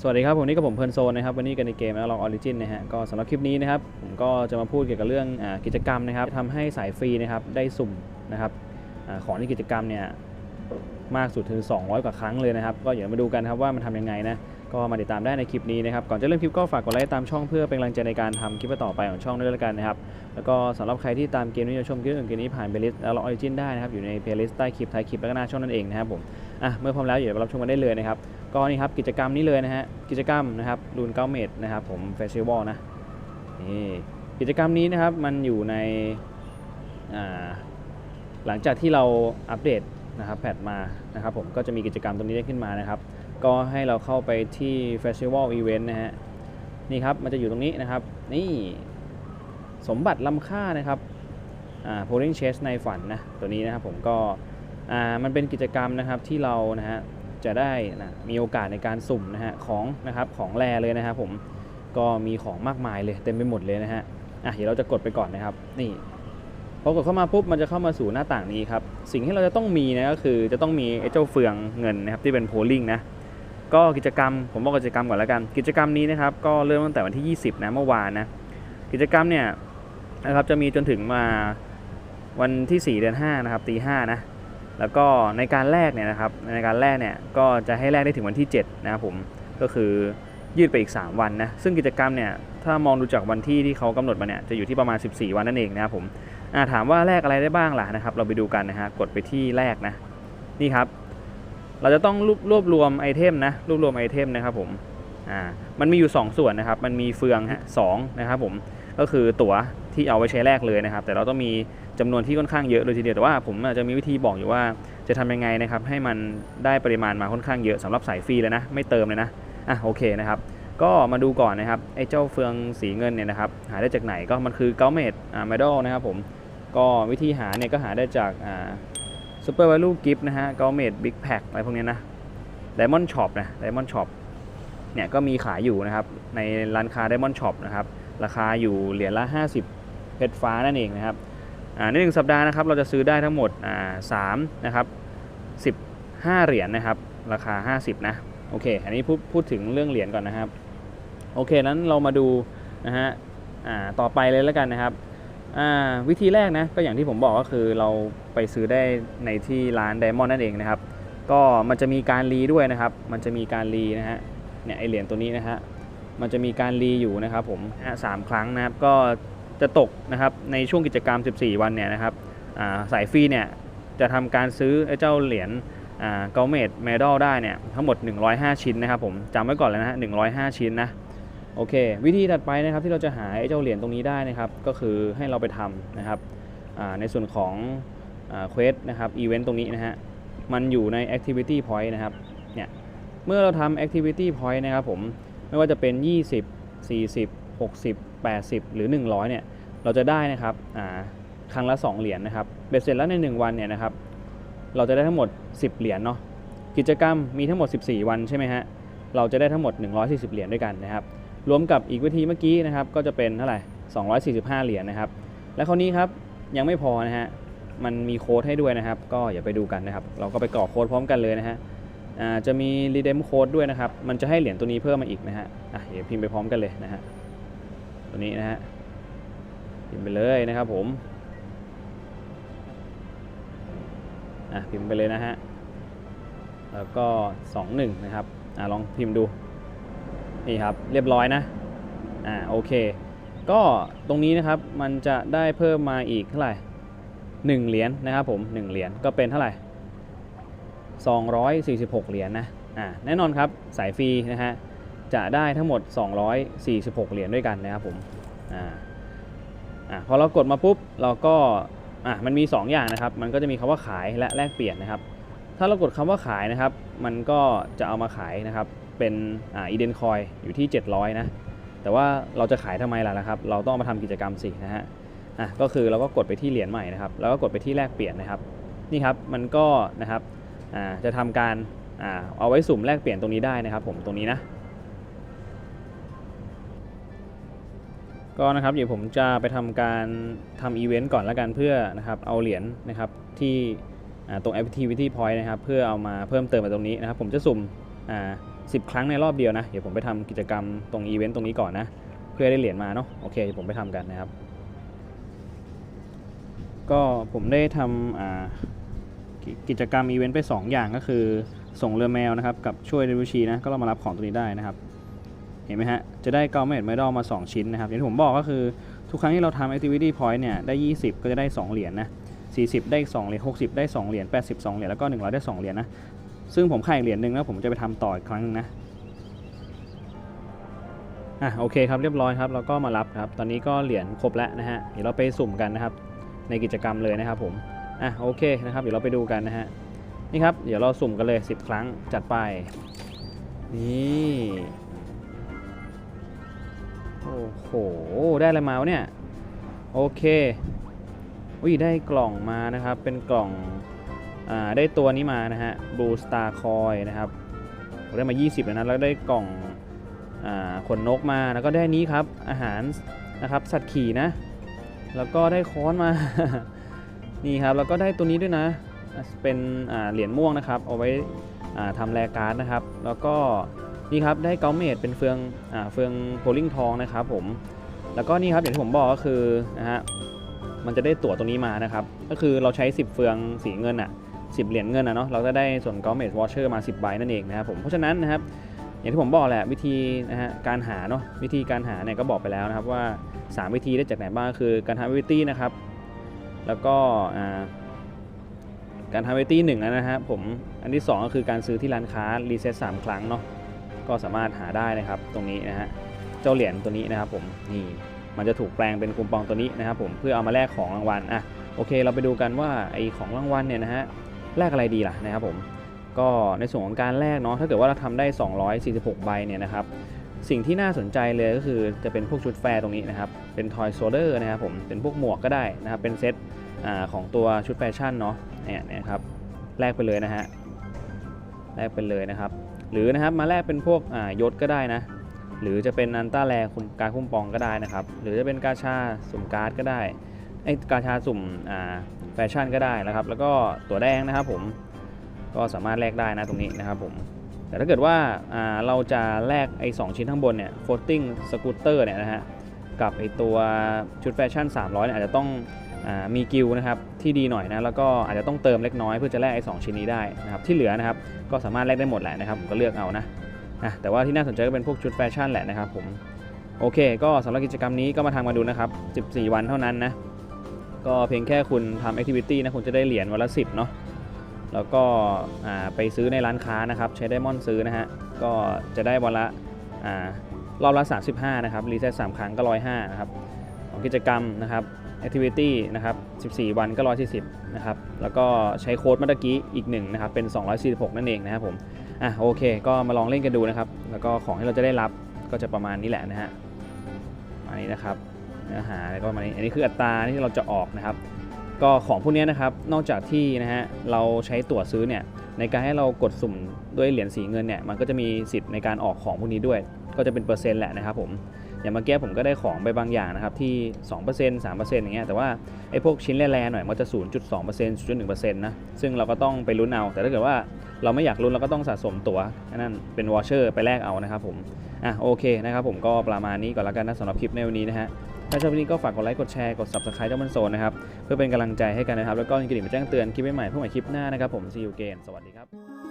สวัสดีครับผมนี่กับผมเพลินโซนนะครับวันนี้กันในเกมแล้วลองออริจินนะฮะก็สำหรับคลิปนี้นะครับผมก็จะมาพูดเกี่ยวกับเรื่องอกิจกรรมนะครับทำให้สายฟรีนะครับได้สุ่มนะครับอของในกิจกรรมเนี่ยมากสุดถึง 200 กว่าครั้งเลยนะครับ ก็เดี๋ยวมาดูกันครับว่ามันทำยังไงนะก็มาติดตามได้ในคลิปนี้นะครับก่อนจะเริ่มคลิปก็ฝากกดไลค์ตามช่องเพื่อเป็นกำลังใจในการทำคลิปต่อไปของช่องด้วยล้วกันนะครับแล้วก็สำหรับใครที่ตามเกมนี้จะชมคลิปอื่นเกมนี้ผ่านเพลย์ลิสต์แล้วลองออริจินได้นะครับอยู่ในเพลย์ลิสต์ใต้คลิปท้ายคลิปแล้วก็หน้าช่องนั่นเองนะครับผม อะเมื่อพร้อมแล้วเดี๋ยวเรารับชมกันได้เลยนะครับ ก็นี่ครับกิจกรรมนี้เลยนะฮะกิจกรรมนะครับรูนเก้าเมดนะครับผมเฟสติวัลนะนี่กิจกรรมนี้นะครับมันอยู่ในหลังจากที่เราอัปเดตนะครับแพทมานะครับผมก็จะมีกิจกรรมตรงนี้ได้ขึ้นมานะครับ ก็ให้เราเข้าไปที่ Festival Event นะฮะนี่ครับมันจะอยู่ตรงนี้นะครับ นี่สมบัติล้ำค่านะครับอ่า polling chest ในฝันนะตัวนี้นะครับผมก็ มันเป็นกิจกรรมนะครับที่เรานะฮะจะได้นะมีโอกาสในการสุ่มนะฮะของนะครับของแร่เลยนะครับผมก็มีของมากมายเลยเต็มไปหมดเลยนะฮะอะเดี๋ยวเราจะกดไปก่อนนะครับ นี่พอกดเข้ามาปุ๊บมันจะเข้ามาสู่หน้าต่างนี้ครับ สิ่งที่เราจะต้องมีนะก็คือจะต้องมีไอ้เจ้าเฟืองเงินนะครับที่เป็นโพลิงนะก็กิจกรรมผมบอกกิจกรรมก่อนแล้วกัน กิจกรรมนี้นะครับก็เริ่มตั้งแต่วันที่ 20 นะเมื่อวานนะกิจกรรมเนี่ยนะครับจะมีจนถึงมาวันที่ 4 เดือน5นะครับตี5นะ แล้วก็ในการแลกเนี่ยนะครับในการแลกเนี่ยก็จะให้แลกได้ถึงวันที่ 7 นะครับผมก็คือยืดไปอีก 3 วันนะซึ่งกิจกรรมเนี่ยถ้ามองดูจากวันที่ที่เขากำหนดมาเนี่ยจะอยู่ที่ประมาณ 14 วันนั่นเองนะครับผมถามว่าแลกอะไรได้บ้างล่ะนะครับ เราไปดูกันนะฮะกดไปที่แลกนะนี่ครับ เราจะต้องรวบรวบรวมไอเทมนะรวบรวมไอเทมนะครับผมอ่ามันมีอยู่ 2 ส่วนนะครับ มันมีเฟืองฮะสองนะครับผมก็คือตั๋ว ที่เอาไว้ใช้แลกเลยนะครับ แต่เราต้องมีจำนวนที่ค่อนข้างเยอะเลยทีเดียวแต่ว่าผมอาจจะมีวิธีบอกอยู่ว่าจะทำยังไงนะครับให้มันได้ปริมาณมาค่อนข้างเยอะสำหรับสายฟรีเลยนะ ไม่เติมเลยนะอะโอเคนะครับก็มาดูก่อนนะครับไอ้เจ้าเฟืองสีเงินเนี่ยนะครับหาได้จากไหนก็มันคือเกลเมดอ่าเมดัลนะครับผมก็วิธีหาเนี่ยก็หาได้จากอ่าซูเปอร์ว l ลูกิฟต์นะฮะเกลเมดบิ๊กแพคอะไรพวกเนี้ยนะไดมอนด์ช็อปนะไดมอนด์ช็อปเนี่ยก็มีขายอยู่นะครับในร้านค้าไดมอนด์ช็อปนะครับราคาอยู่เหรียญละ 50 เพชรฟ้านั่นเองนะครับในหนึ่งสัปดาห์นะครับเราจะซื้อได้ทั้งหมดสามนะครับสิบห้าเหรียญนะครับ ราคา 50 นะ โอเค อันนี้พูดพูดถึงเรื่องเหรียญก่อนนะครับ โอเค นั้นเรามาดูนะฮะต่อไปเลยแล้วกันนะครับ วิธีแรกนะ ก็อย่างที่ผมบอกก็คือเราไปซื้อได้ในที่ร้าน Diamond นั่นเองนะครับ ก็มันจะมีการรีด้วยนะครับ มันจะมีการรีนะฮะ เนี่ยไอเหรียญตัวนี้นะฮะ มันจะมีการรีอยู่นะครับผมสามครั้งนะครับ ก็ จะตกนะครับในช่วงกิจกรรม 14 วันเนี่ยนะครับาสายฟรีเนี่ยจะทำการซื้อไอ้เจ้าเหรียญเกลเมดเมดัลได้เนี่ยทั้งหมด 105 ชิ้นนะครับผมจำไว้ก่อนเลยนะฮะ105 ชิ้นนะโอเค วิธีถัดไปนะครับที่เราจะหาไอ้เจ้าเหรียญตรงนี้ได้นะครับ ก็คือให้เราไปทำนะครับในส่วนของเควสนะครับอีเวนต์ตรงนี้นะฮะมันอยู่ใน activity point นะครับเนี่ยเมื่อเราทำ activity point นะครับผมไม่ว่าจะเป็น 20 40 60 80 หรือ 100เนี่ยเราจะได้นะครับอ่าครั้งละ 2 เหรียญนะครับเบ็ดเสร็จแล้วใน 1 วันเนี่ยนะครับเราจะได้ทั้งหมด 10 เหรียญเนาะกิจกรรมมีทั้งหมด 14 วันใช่ไหมฮะเราจะได้ทั้งหมด 140 เหรียญด้วยกันนะครับรวมกับอีกวิธีเมื่อกี้นะครับก็จะเป็นเท่าไหร่245 เหรียญนะครับและคราวนี้ครับยังไม่พอนะฮะมันมีโค้ดให้ด้วยนะครับ ก็อย่าไปดูกันนะครับ เราก็ไปกรอกโค้ดพร้อมกันเลยนะฮะอ่าจะมี redeem code ด้วยนะครับ มันจะให้เหรียญตัวนี้เพิ่มมาอีกนะฮะอะเดี๋ยวพิมพ์ไปพร้อมกันเลยนะฮะ ตัวนี้นะฮะพิมพ์ไปเลยนะครับผมอะพิมพ์ไปเลยนะฮะแล้วก็ 21 นะครับอะลองพิมพ์ดูนี่ครับเรียบร้อยนะอ่าโอเค ก็ตรงนี้นะครับมันจะได้เพิ่มมาอีกเท่าไหร่1เหรียญนะครับผม1เหรียญก็เป็นเท่าไหร่246 เหรียญนะอ่าแน่นอนครับสายฟรีนะฮะ จะได้ทั้งหมด 246 เหรียญด้วยกันนะครับผมอ่าอะพอเรากดมาปุ๊บเราก็อะมันมี 2 อย่างนะครับ มันก็จะมีคำว่าขายและแลกเปลี่ยนนะครับ ถ้าเรากดคำว่าขายนะครับ มันก็จะเอามาขายนะครับ เป็นอ่าอีเดนคอยอยู่ที่ 700 นะ แต่ว่าเราจะขายทำไมล่ะนะครับ เราต้องมาทำกิจกรรมสินะฮะอะก็คือเราก็กดไปที่เหรียญใหม่นะครับ แล้วก็กดไปที่แลกเปลี่ยนนะครับ นี่ครับมันก็นะครับอ่าจะทำการอ่าเอาไว้สุ่มแลกเปลี่ยนตรงนี้ได้นะครับ ผมตรงนี้นะ ก็นะครับเดี๋ยวผมจะไปทำการทำอีเวนต์ก่อนล้วกันเพื่อนะครับเอาเหรียญนะครับที่อ่าตรง activity point นะครับเพื่อเอามาเพิ่มเติมมาตรงนี้นะครับ ผมจะสุ่มอ่า10ครั้งในรอบเดียวนะ เดี๋ยวผมไปทำกิจกรรมตรงอีเวนต์ตรงนี้ก่อนนะ เพื่อได้เหรียญมาเนาะโอเคเดี๋ยวผมไปทำกันนะครับ ก็ผมได้ทำกิจกรรมอีเวนต์ไป 2 อย่างก็คือส่งเรือแมวนะครับกับช่วยเดลิเวอรี่นะก็เรามารับของตัวนี้ได้นะครับ เห็นไหมฮะ จะได้กอ m เมดไมดอลมา 2 ชิ้นนะครับ อย่างที่ผมบอกก็คือทุกครั้งที่เราทำ activity point เนี่ย ได้ 20 ก็จะได้ 2 เหรียญนะ40 ได้อีก2เหรียญ 60 ได้ 2 เหรียญ 80 2 เหรียญ แล้วก็ 100 ได้ 2 เหรียญนะซึ่งผมขายอีกเหรียญหนึ่งแล้วผมจะไปทำต่ออีกครั้งหนึงนะ อะโอเคครับเรียบร้อยครับเราก็มารับครับ ตอนนี้ก็เหรียญครบแล้วนะฮะ เดี๋ยวเราไปสุ่มกันนะครับ ในกิจกรรมเลยนะครับผม อะโอเคนะครับ เดี๋ยวเราไปดูกันนะฮะ นี่ครับ เดี๋ยวเราสุ่มกันเลย 10 ครั้งจัดไป นี่ โอ้โห ได้อะไรมาวะเนี่ย โอเคอุ้ยได้กล่องมานะครับ เป็นกล่อง อ่า ได้ตัวนี้มานะฮะ Blue Star Coin นะครับได้มา 20แล้วนะ แล้วได้กล่อง อ่า ขนนกมา แล้วก็ได้นี้ครับ อาหารนะครับ สัตว์ขี่นะ แล้วก็ได้ค้อนมา นี่ครับ แล้วก็ได้ตัวนี้ด้วยนะ เป็น อ่า เหรียญม่วงนะครับ เอาไว้ อ่าทำแลการ์ดนะครับ แล้วก็ นี่ครับได้เกาเมดเป็นเฟืองอ่าเฟืองโพลิงทองนะครับผมแล้วก็นี่ครับอย่างที่ผมบอกก็คือนะฮะมันจะได้ตั๋วตรงนี้มานะครับ ก็คือเราใช้ 10 เฟืองสีเงินอะ10เหรียญเงินอะเนาะเราจะได้ส่วนกอเมดวอชเชอร์มา10ใบนั่นเองนะครับผมเพราะฉะนั้นนะครับอย่างที่ผมบอกแหละวิธีนะฮะการหาเนาะวิธีการหาเนี่ยก็บอกไปแล้วนะครับว่า 3 วิธีได้จากไหนบ้างคือการทำวิธีนะครับ แล้วก็อ่าการทำวิธีหนึ่งนะฮะผมอันที่ 2 ก็คือการซื้อที่ร้านค้ารีเซ็ตสามครั้งเนาะ ก็สามารถหาได้นะครับตรงนี้นะฮะเจ้าเหรียญตัวนี้นะครับผมนี่มันจะถูกแปลงเป็นคูปองตัวนี้นะครับผมเพื่อเอามาแลกของรางวัลอะโอเค เราไปดูกันว่าไอของรางวัลเนี่ยนะฮะแลกอะไรดีล่ะนะครับผมก็ในส่วนของการแลกเนาะถ้าเกิดว่าเราทำได้ 246 ใบเนี่ยนะครับสิ่งที่น่าสนใจเลยก็คือจะเป็นพวกชุดแฟร์ตรงนี้นะครับ เป็นทอยโซเดอร์นะครับผมเป็นพวกหมวกก็ได้นะครับ เป็นเซตอ่าของตัวชุดแฟชั่นเนาะเนี่ยนะครับแลกไปเลยนะฮะแลกไปเลยนะครับ หรือนะครับมาแลกเป็นพวกยศก็ได้นะ หรือจะเป็นอันต้าแลคุมการคุ้มปองก็ได้นะครับ หรือจะเป็นกาชาสุ่มการ์ดก็ได้ไอ้กาชาสุ่มแฟชั่นก็ได้นะครับ แล้วก็ตัวแดงนะครับผมก็สามารถแลกได้นะตรงนี้นะครับผมแต่ถ้าเกิดว่าาเราจะแลกไอ้สชิ้นข้างบนเนี่ย floating scooter เนี่ยนะฮะกับไอ้ตัวชุดแฟชั่น 300เนี่ยอาจจะต้อง มีกิลนะครับที่ดีหน่อยนะแล้วก็อาจจะต้องเติมเล็กน้อยเพื่อจะแลกไอ้สชิ้นนี้ได้นะครับที่เหลือนะครับก็สามารถแลกได้หมดแหละนะครับผมก็เลือกเอานะนะแต่ว่าที่น่าสนใจก็เป็นพวกชุดแฟชั่นแหละนะครับผมโอเค ก็สำหรับกิจกรรมนี้ก็มาทำมาดูนะครับ 14 วันเท่านั้นนะก็เพียงแค่คุณทำแอคทิวิตี้นะคุณจะได้เหรียญวันละ 10เนาะแล้วก็ไปซื้อในร้านค้านะครับใช้ไดมอนด์ซื้อนะฮะก็จะได้วันละอ่ารอบละ 35 นะครับ รีเซ็ต3ครั้งก็ 105 นะครับของกิจกรรมนะครับ Activity นะครับ 14 วันก็ 140 นะครับ แล้วก็ใช้โค้ดเมื่อกี้อีกหนึ่งนะครับ เป็น 246 นั่นเองนะครับผม อะโอเค ก็มาลองเล่นกันดูนะครับ แล้วก็ของที่เราจะได้รับก็จะประมาณนี้แหละนะฮะอันนี้นะครับ เนื้อหาแล้วก็ประมาณนี้ อันนี้คืออัตราที่เราจะออกนะครับ ก็ของพวกนี้นะครับ นอกจากที่นะฮะ เราใช้ตั๋วซื้อเนี่ย ในการให้เรากดสุ่มด้วยเหรียญสีเงินเนี่ย มันก็จะมีสิทธิ์ในการออกของพวกนี้ด้วย ก็จะเป็นเปอร์เซ็นต์แหละนะครับผม อย่างเมื่อกี้ผมก็ได้ของไปบางอย่างนะครับที่ 2% 3%อย่างเงี้ยแต่ว่าไอ้พวกชิ้นแร่ๆหน่อยมันจะ 0.2% 0.1%นะซึ่งเราก็ต้องไปลุ้นเอา แต่ถ้าเกิดว่าเราไม่อยากลุ้นเราก็ต้องสะสมตั๋วนั่นเป็นวอชเชอร์ไปแลกเอานะครับผมอะโอเคนะครับผมก็ประมาณนี้ก่อนละกันนะสำหรับคลิปในวันนี้นะฮะถ้าชอบคลิปนี้ก็ฝากกดไลค์กดแชร์กด subscribe เจ้ามันโซนนะครับเพื่อเป็นกำลังใจให้กันนะครับแล้วก็กระดิ่งมาแจ้งเตือนคลิปใหม่ๆเพื่อใหม่คลิปหน้านะครับผม see you again สวัสดีครับ